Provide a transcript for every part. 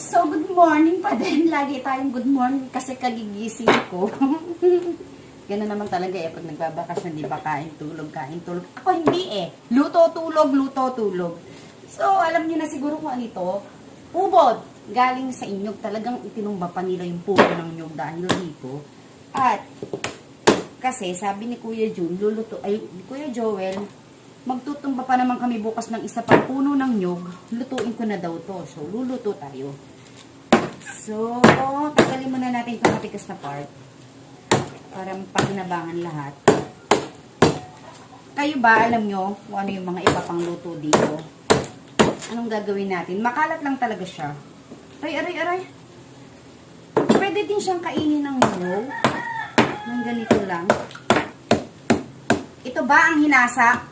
So, good morning pa din. Lagi tayong good morning kasi kagigising ko. Ganun naman talaga eh. Pag nagbabakasyon, di ba kain, tulog, kain, tulog. Ako hindi eh. Luto, tulog, luto, tulog. So, alam niyo na siguro kung ano ito. Ubod. Galing sa inyog. Talagang itinumba pa nila yung puno ng nyog dahil dito. At, kasi sabi ni Kuya Jun, luluto, ay, Kuya Joel, magtutumba pa naman kami bukas ng isa pang puno ng nyog. Lutuin ko na daw to. So, luluto tayo. So, tanggalin muna natin itong matigas na part. Para paginabangan lahat. Kayo ba, alam nyo kung ano yung mga iba pang luto dito? Anong gagawin natin? Makalat lang talaga siya. Aray, aray, aray. Pwede din siyang kainin ng nyog. Ng ganito lang. Ito ba ang hinasa?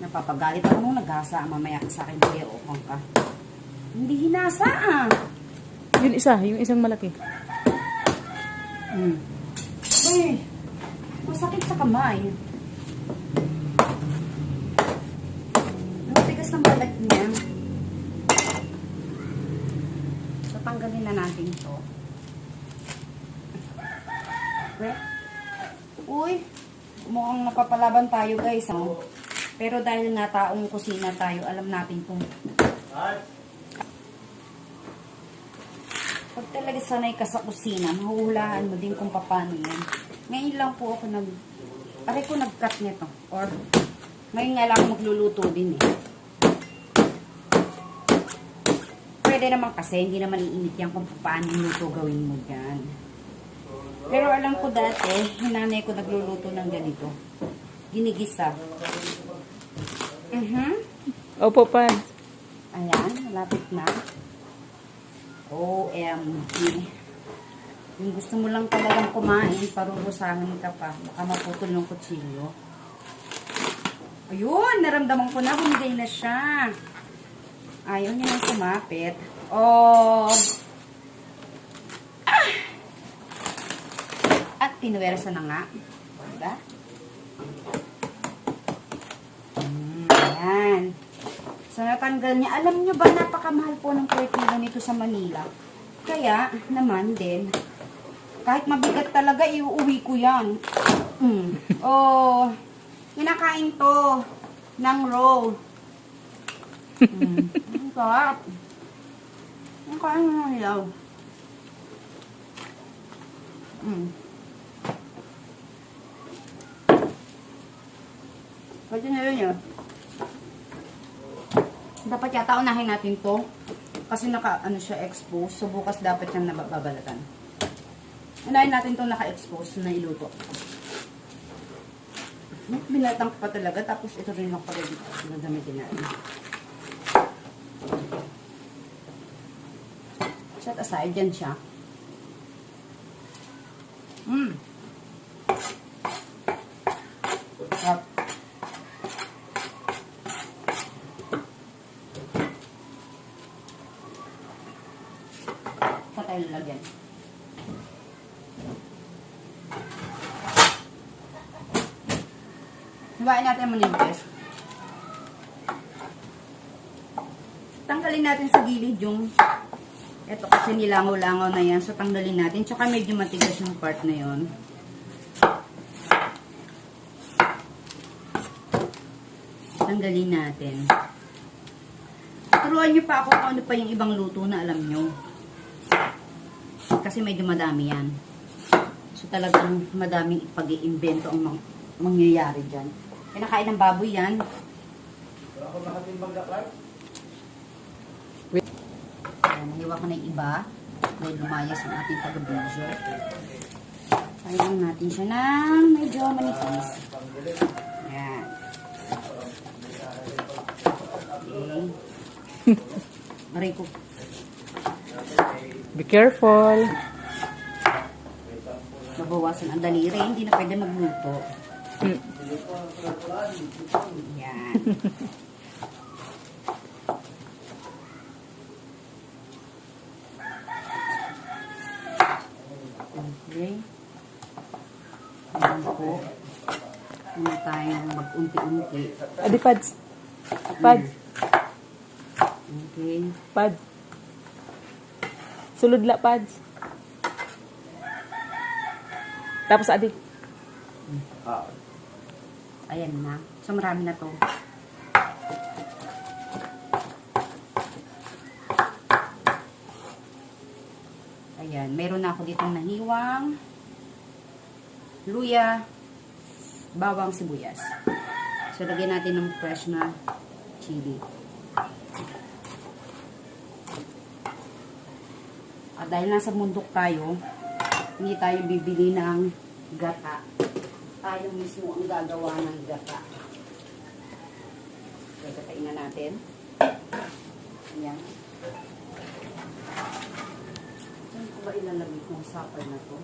Napapagalit ako nung naghasa. Mamaya sa akin, kuya, okong ka. Hindi hinasa ah. Yun isa, yung isang malaki. Hmm. Uy, masakit sa kamay. Ang tigas ng balat niya. So, tanggalin na natin to. Uy, mukhang napapalaban tayo guys. Oh. Pero dahil nga taong kusina tayo, alam natin kung pag talaga sanay ka sa kusina, mahuhulaan mo din kung paano yan. Ngayon lang po ako nag... Aray ko nag-cut nito. Or, ngayon nga lang magluluto din eh. Pwede naman kasi, hindi naman iinit yan kung paano luto gawin mo dyan. Pero alam ko dati, yung nanay ko nagluluto ng ganito. Ginigisa. Mhm. Opo, Pad. Ayan, malapit na. OMG. Kung gusto mo lang talagang kumain, parurusahan ka pa. Baka maputol ng kutsilyo. Ayun, naramdaman ko na, bumigay na siya. Ayaw niya nang sumapit. Oh! Ah! At pinuwersa na nga. Diba? Mm, ayan. So, natanggal niya. Alam niyo ba, napakamahal po ng per kilo nito sa Manila. Kaya, naman din, kahit mabigat talaga, iuwi ko yan. Mm. Oh, kinakain to ng raw. Mm. Ang sarap. Ang kain mo ng hilaw. Mm. Pwede na yun yun. Dapat yata unahin natin to. Kasi naka, ano siya, expose. So, bukas dapat siyang nababalatan. Unahin natin to naka-expose na iluto. Hmm, Binatang pa talaga. Tapos ito rin ako pala dito. Gagamitin natin. Set aside. Yan siya. Hmm. Sarap. Sa tayo lalagyan. Hiwain natin manipis. Tanggalin natin sa gilid yung eto kasi nilangaw-langaw na yan. So tanggalin natin. Tsaka medyo matigas yung part na yon. Tanggalin natin. Turuan niyo pa ako kung ano pa yung ibang luto na alam nyo. Kasi medyo madami yan. So talagang madaming pag iimbento ang mang- mangyayari dyan. Kinakain ng baboy yan. Ayan, nahiwa ko na yung iba. Dahil lumayas ang ating taga-video. Kailangan natin siya ng medyo manipis. Ayan. Okay. Aray ko. Be careful. Mabawasan ang daliri. Hindi na pwede magluto. Yan. Okay. Ayan po. Ano tayong mag-unti-unti. Adi, Pads. Pad. Okay. Pad. Sulod la, Pads. Tapos, adi. Ayan na. So, marami na to. Ayan. Meron na ako ditong nahiwang luya, bawang sibuyas. So, lagyan natin ng fresh na chili. At dahil nasa mundok tayo, hindi tayo bibili ng gata. Tayo mismo ang gagawa ng gata. Gagatain na natin. Ayan. Saan ko ba ilalagay kong supper na to?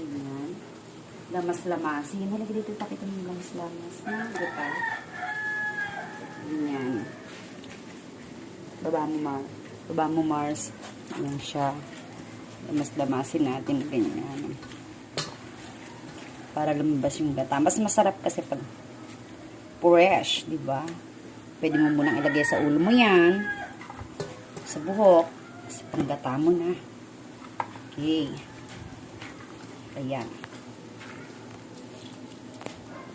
Ganyan. Lamas-lamasin. Halika dito, pakita mo yung lamas-lamas na gata. Ganyan. Baba mo, Mar. Baba mo, Mars. Ayan siya. Damas-damasin natin. Ganyan. Para lumabas yung gata. Mas masarap kasi pag fresh, di ba? Pwede mo munang ilagay sa ulo mo yan. Sa buhok. Kasi panggata mo na. Okay. Ayan.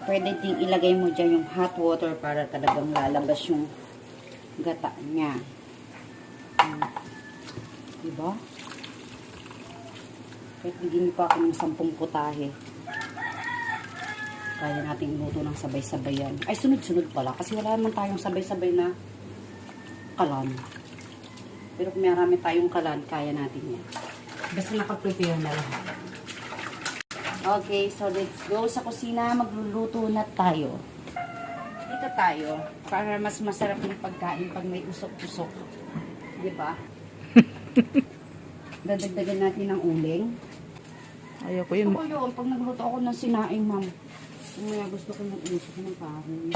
Pwede ding ilagay mo dyan yung hot water para talagang lalabas yung gata niya. Diba? Kahit bigyan niyo pa ako ng sampung putahe. Kaya natin iluto ng sabay-sabayan. Ay, sunod-sunod pala. Kasi wala naman tayong sabay-sabay na kalan. Pero kung marami tayong kalan, kaya natin yan. Basta nakaprepare na lahat. Okay, so let's go sa kusina. Magluluto na tayo. Dito tayo. Para mas masarap yung pagkain pag may usok-usok. Di ba? Dadagdagan natin ng uling. Ayaw ko yun. Gusto ko yun. Pag nagluto ako ng sinaing, ma'am. Umaya gusto ko ng usok ng kahoy.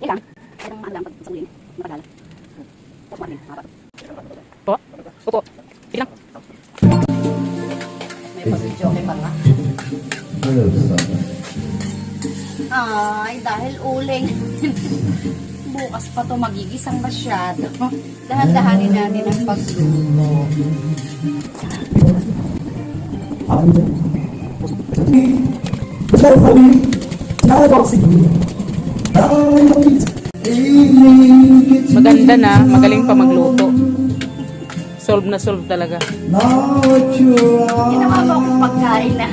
Ilang? Ilang alam pag sa uling. Matagal. Tapos. Matagal. Po? Opo. Ilang? May pag-video okay pa nga. Ay, dahil uling. Bukas pa to magigisang masyado. Dahan-dahanin natin ang pagluto. Maganda na. Magaling pa magluto. Solve na solve talaga. Ginawa mo akong pagkain na.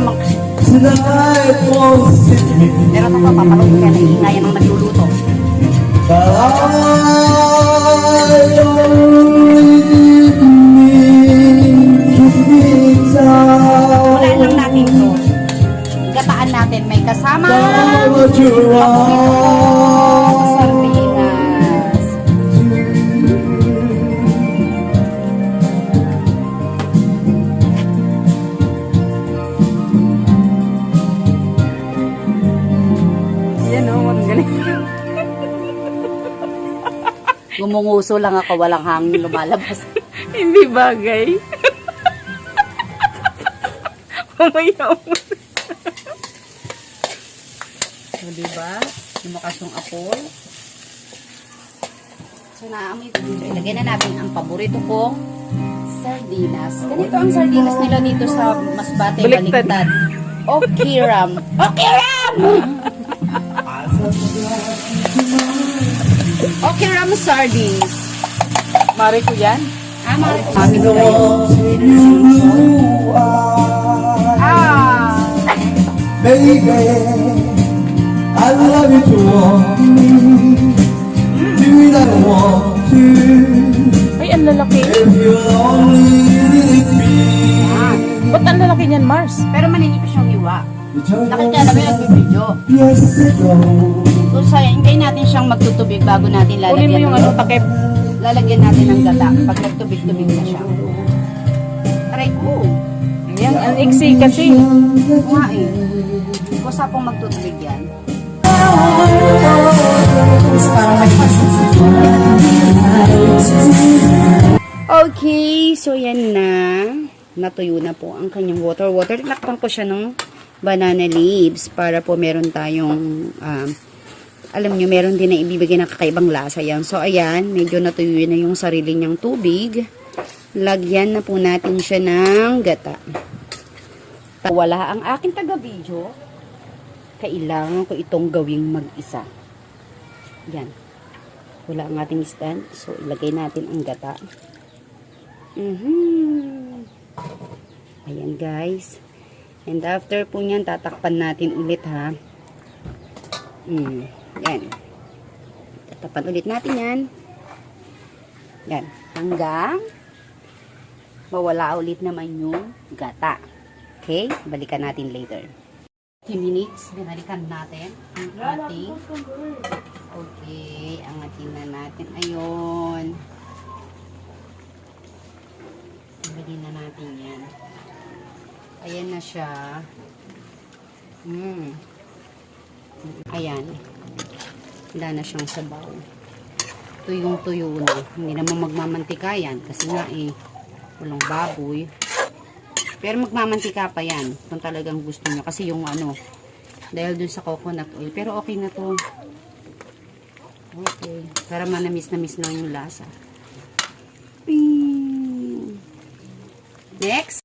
see me, Pero ito pa, papalong kaya naiingayan ng nagluluto. but Gumunguso lang ako, walang hangin lumalabas. Hindi bagay. Umayaw mo. So, diba? Lumakas yung apoy. So, naamoy ko dito. Ilagay na natin ang paborito kong sardinas. Ganito ang sardinas nila dito sa Masbate, Baliktad. Baliktad. Okiram. Okiram! Okiram sardines. Mari ko yan. Ah, mari ko. Blue eyes. Ah! Baby, I love you to want me. Do that I want to. Ay, ang lalaki. If you only need me. ah. Ba't ang lalaki niyan, Mars? Pero maninipis yung hiwa. Nakikita namin nagbibideo. Years ago So, sa hintayin natin siyang magtutubig bago natin Kunin mo lalagyan. yung ng- ano, takip. Lalagyan natin ng gata pag nagtubig-tubig na siya. Aray ko. Yan, ang iksi kasi. Nga eh. Kusa pong magtutubig yan. Parang may Okay, so yan na. Natuyo na po ang kanyang water. Water, tinakpan ko siya ng banana leaves para po meron tayong, um, alam nyo, meron din na ibibigay ng kakaibang lasa yan. So, ayan, medyo natuyo na yung sarili niyang tubig. Lagyan na po natin siya ng gata. Wala ang aking taga-video. Kailangan ko itong gawing mag-isa. Yan. Wala ang ating stand. So, ilagay natin ang gata. Mhm. Ayan guys. And after po niyan, tatakpan natin ulit ha. Mm. Yan. Tatakpan ulit natin yan. Yan. Hanggang mawala ulit naman yung gata. Okay? Balikan natin later. 10 minutes, binalikan natin ang ating Okay, angatin na natin. Ayun. Tanggalin na natin yan. Ayan na siya. Hmm. Ayan. Wala na siyang sabaw. Tuyong-tuyo na. Hindi naman magmamantika yan. Kasi nga eh, walang baboy. Pero magmamantika pa yan. Kung talagang gusto nyo. Kasi yung ano, dahil dun sa coconut oil. Pero okay na to. Okay. Para manamis na miss lang yung lasa. Ping! Next.